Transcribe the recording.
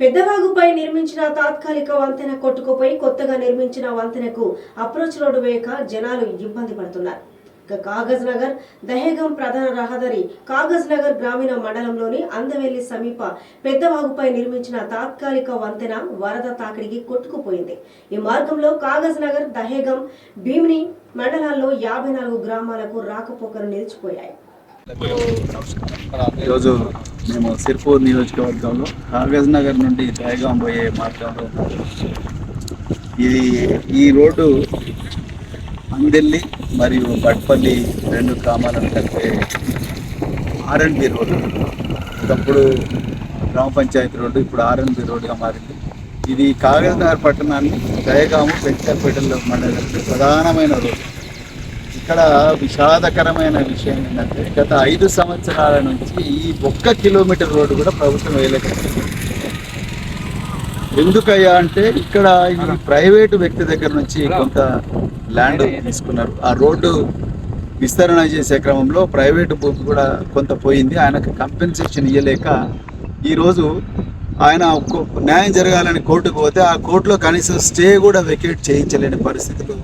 పెద్దవాగుపై నిర్మించిన తాత్కాలిక వంతెన కొట్టుకుపోయి కొత్తగా నిర్మించిన వంతెనకు అప్రోచ్ రోడ్డు వేయక జనాలు ఇబ్బంది పడుతున్నారు. కాగజ్ నగర్ దహేగం ప్రధాన రహదారి కాగజ్ నగర్ గ్రామీణ మండలంలోని అందవెల్లి సమీప పెద్దవాగుపై నిర్మించిన తాత్కాలిక వంతెన వరద తాకిడికి కొట్టుకుపోయింది. ఈ మార్గంలో కాగజ్ నగర్ దహేగం భీమిని మండలాల్లో యాభై నాలుగు గ్రామాలకు రాకపోకలు నిలిచిపోయాయి. మేము సిర్పూర్ నియోజకవర్గంలో కాగజ్ నగర్ నుండి దయగాం పోయే మార్గంలో ఇది ఈ రోడ్డు అందెల్లి మరియు బట్పల్లి రెండు గ్రామాలను కలిపే ఆర్ఎన్బి రోడ్డు. ఒకప్పుడు గ్రామ పంచాయతీ రోడ్డు ఇప్పుడు ఆర్ఎన్బి రోడ్డుగా మారింది. ఇది కాగజ్ నగర్ పట్టణాన్ని దయగాము పెంచపేటలో మండలంలో ప్రధానమైన రోడ్డు. ఇక్కడ విషాదకరమైన విషయం ఏంటంటే గత ఐదు సంవత్సరాల నుంచి ఈ ఒక్క కిలోమీటర్ రోడ్డు కూడా ప్రభుత్వం వేయలేకపోతుంది ఎందుకయ్యా అంటే ఇక్కడ ఈ ప్రైవేటు వ్యక్తి దగ్గర నుంచి కొంత ల్యాండ్ తీసుకున్నారు. ఆ రోడ్డు విస్తరణ చేసే క్రమంలో ప్రైవేటు భూమి కూడా కొంత పోయింది. ఆయనకు కంపెన్సేషన్ ఇవ్వలేక ఈరోజు ఆయన న్యాయం జరగాలని కోర్టుకు పోతే ఆ కోర్టులో కనీసం స్టే కూడా వెకేట్ చేయించలేని పరిస్థితులు